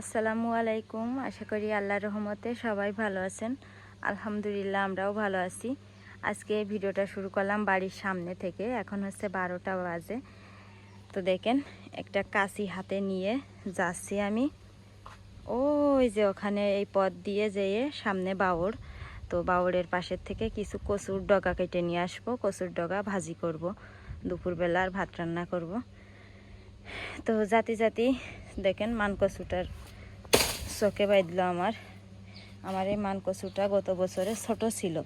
আসসালামু আলাইকুম। আশা করি আল্লাহ রহমতে সবাই ভালো আছেন। আলহামদুলিল্লাহ, আমরাও ভালো আছি। আজকে ভিডিওটা শুরু করলাম বাড়ির সামনে থেকে। এখন হচ্ছে বারোটা বাজে। তো দেখেন, একটা কাশি হাতে নিয়ে যাচ্ছি আমি। ওই যে ওখানে এই পথ দিয়ে যেয়ে সামনে বাউর তো বাউরের পাশের থেকে কিছু কচুর ডগা কেটে নিয়ে আসব। কচুর ডগা ভাজি করব। দুপুরবেলা আর ভাত রান্না করব। তো জাতি জাতি দেখেন মানকচুটার চোখে বাইদলো আমার। আমার এই মানকচুটা গত বছরে ছোট ছিল।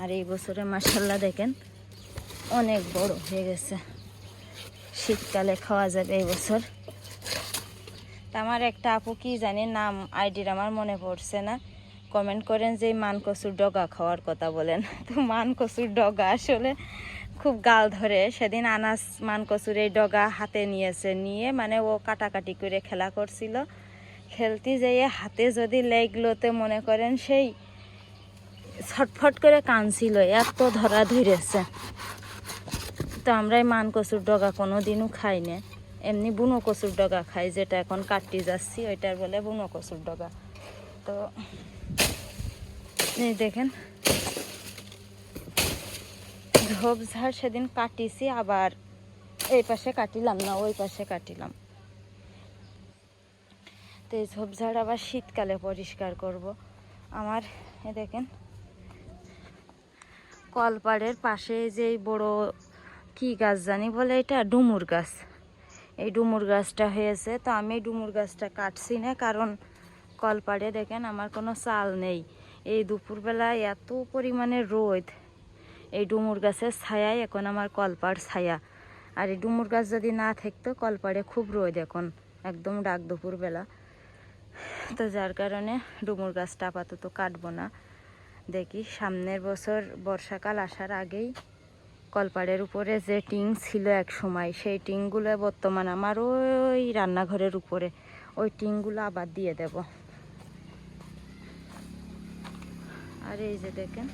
আর এই বছরে মাসাল্লাহ দেখেন, অনেক বড় হয়ে গেছে। শীতকালে খাওয়া যাবে এই বছর। আমার একটা আপু কি জানি, নাম, আইডির আমার মনে পড়ছে না। কমেন্ট করেন যে এই মানকচুর ডগা খাওয়ার কথা বলেন। তো মানকচুর ডগা আসলে খুব গাল ধরে। সেদিন আনাস মানকচুর এই ডগা হাতে নিয়েছে। নিয়ে মানে ও কাটাকাটি করে খেলা করছিল। খেলতে যেয়ে হাতে যদি লেগলোতে মনে করেন সেই ছটফট করে কানছিল, এত ধরা ধরেছে। তো আমরা মান কচুর ডগা কোনো দিনও খাই না। এমনি বুনো কচুর ডগা খাই, যেটা এখন কাটতে যাচ্ছি, ওইটার বলে বুনো কচুর ডগা। তো, এই দেখেন। ঝোপঝাড় সেদিন কাটিছি, আবার এই পাশে কাটিলাম না, ওই পাশে কাটিলাম। তো ঝোপঝাড় আবার শীতকালে পরিষ্কার করব। আমার, এ দেখেন, কলপাড়ের পাশে যে বড় কি গাছ জানি বলে এটা? ডুমুর গাছ। এই ডুমুর গাছটা হয়েছে। তো আমি ডুমুর গাছটা কাটছি না, কারণ কলপাড়ে দেখেন আমার কোনো চাল নেই। এই দুপুরবেলায় এত পরিমাণে রোদ। এই ডুমুর গাছের ছায়াই এখন আমার কলপাড় ছায়া। আর এই ডুমুর গাছ যদি না থাকতো, কলপাড়ে খুব রোদ এখন, একদম ডাক দুপুরবেলা। তো যার কারণে ডুমুর গাছটা আপাতত কাটবো না। দেখি, সামনের বছর বর্ষাকাল আসার আগেই কলপাড়ের উপরে যে টিং ছিল এক সময়, সেই টিংগুলো বর্তমান আমার ওই রান্নাঘরের উপরে, ওই টিংগুলো আবার দিয়ে দেব। আর এই যে দেখেন,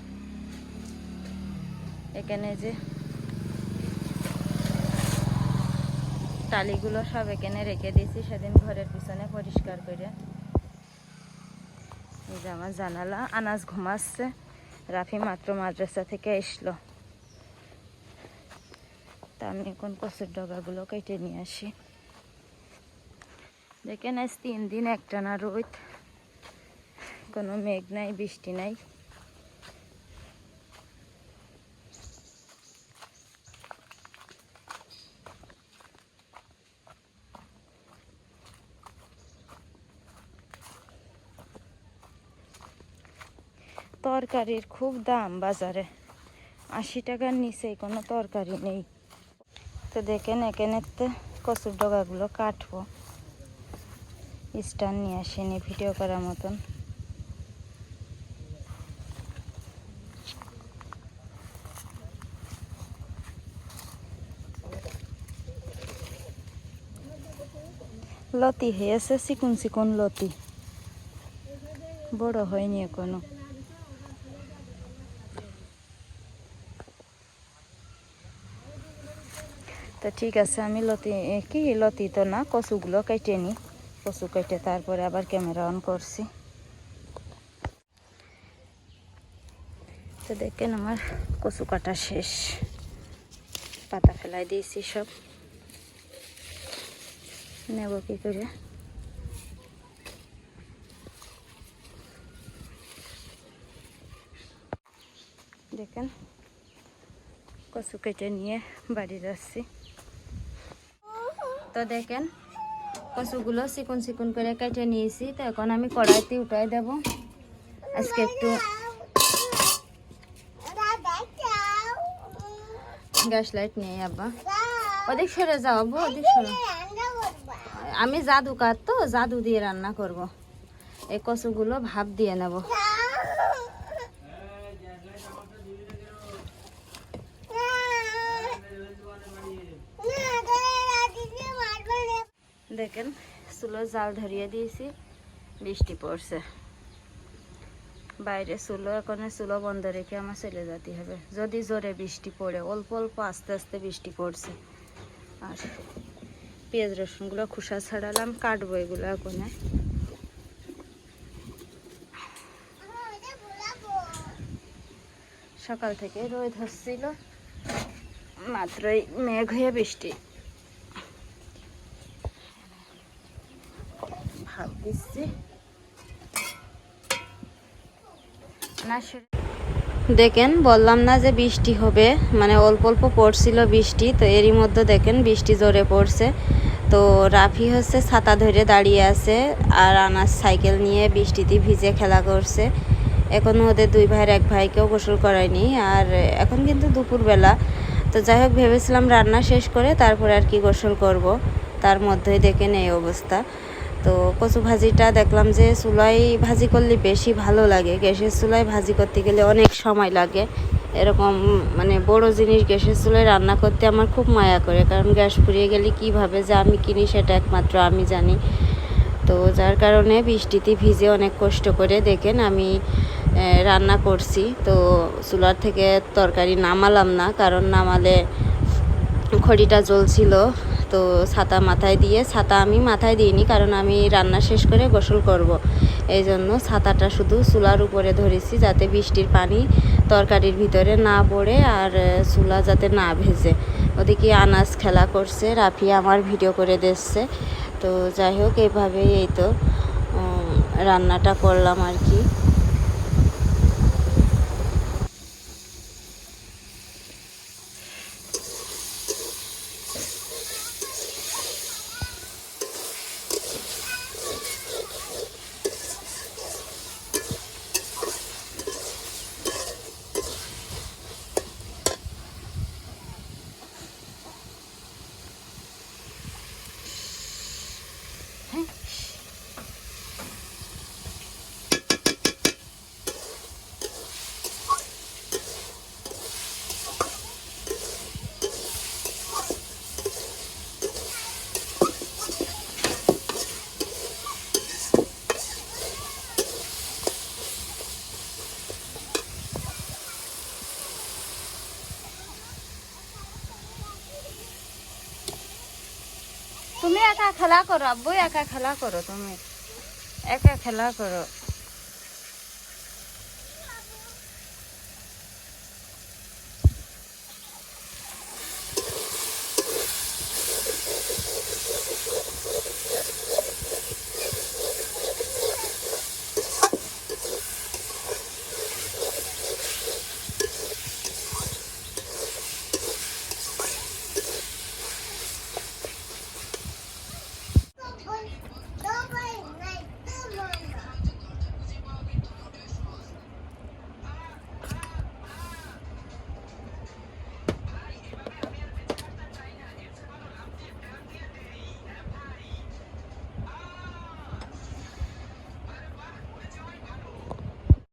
এখানে যে টালিগুলো সব এখানে রেখে দিয়েছি, সেদিন ঘরের পিছনে পরিষ্কার করে। এই যে আমার জানালা, আনাজ ঘুমাচ্ছে। রাফি মাত্র মাদ্রাসা থেকে এসলো। তা আমি এখন কচুর ডগাগুলো কেটে নিয়ে আসি। দেখেন, আজ তিন দিন একটানা রোদ। কোনো মেঘ নাই, বৃষ্টি নাই। তরকারির খুব দাম বাজারে। আশি টাকার নিচে কোনো তরকারি নেই। তো দেখেন এখানে কচুর ডগাগুলো কাটবো। স্ট্যান্ড নিয়ে আসেনি ভিডিও করার মতন। লতি হয়েছে, চিকুন চিকুন লতি। বড় হয়নি এখনও। তো ঠিক আছে, আমি লতি কি লতি তো না, কচুগুলো কেটে নিই কচু কেটে তারপরে আবার ক্যামেরা অন করছি। তো দেখেন আমার কচু কাটা শেষ। পাতা ফেলাই দিয়েছি সব। নেব কি করে? দেখেন কচু কেটে নিয়ে বাড়ি যাচ্ছি। তো দেখেন, কচুগুলো চিকন চিকন করে কেটে নিয়েছি। তো এখন আমি কড়াইতে উঠাই দেব। আজকে একটু গ্যাস লাইট নেই, আব্বা। ওদিক সরে যাও, আব্বু, ওদিক সরে। আমি জাদু কাট তো, জাদু দিয়ে রান্না করব। এই কচুগুলো ভাপ দিয়ে নেব। দেখেন, চুলো জাল ধরিয়ে দিয়েছি, বৃষ্টি পড়ছে। বাইরে চুলো, এখন চুলো বন্ধ রেখে আমার চলে যেতে হবে। যদি জোরে বৃষ্টি পড়ে, অল্প অল্প আস্তে আস্তে বৃষ্টি পড়ছে। আর পেঁয়াজ রসুনগুলো খোসা ছাড়ালাম, কাটবো এগুলো এখন। সকাল থেকে রোদ হচ্ছিল, মাত্রই মেঘ হয়ে বৃষ্টি। দেখেন, বললাম না যে বৃষ্টি হবে মানে অল্প অল্প পড়ছিল বৃষ্টি, তো এরই মধ্যে দেখেন বৃষ্টি জোরে পড়ছে। তো রাফি হচ্ছে ছাতা ধরে দাঁড়িয়ে আছে আর আনাস সাইকেল নিয়ে বৃষ্টিতে ভিজে খেলা করছে। এখনও ওদের দুই ভাইয়ের এক ভাইকেও গোসল করায়নি, আর এখন কিন্তু দুপুরবেলা। তো যাই হোক, ভেবেছিলাম রান্না শেষ করে তারপরে আর কি গোসল করব, তার মধ্যেই দেখেন এই অবস্থা। তো কচু ভাজিটা দেখলাম যে চুলায় ভাজি করলে বেশি ভালো লাগে। গ্যাসের চুলায় ভাজি করতে গেলে অনেক সময় লাগে। এরকম মানে বড় জিনিস গ্যাসের চুলায় রান্না করতে আমার খুব মায়া করে। কারণ গ্যাস পুড়িয়ে গেলে কীভাবে যে আমি কিনি সেটা একমাত্র আমি জানি। তো যার কারণে বৃষ্টিতে ভিজে অনেক কষ্ট করে দেখেন আমি রান্না করছি। তো চুলার থেকে তরকারি নামালাম না, কারণ নামালে খড়িটা জ্বলছিল। তো ছাতা মাথায় দিয়ে, ছাতা আমি মাথায় দিইনি, কারণ আমি রান্না শেষ করে গোসল করব। এই জন্য ছাতাটা শুধু চুলার উপরে ধরেছি যাতে বৃষ্টির পানি তরকারির ভিতরে না পড়ে আর চুলা যাতে না ভেজে। ওদিকে আনাজ খেলা করছে, রাফি আমার ভিডিও করে দিচ্ছে। তো যাই হোক এইভাবেই এই তো রান্নাটা করলাম আর কি। তুমি একা খেলা করো আব্বু একা খেলা করো তুমি। একা খেলা করো।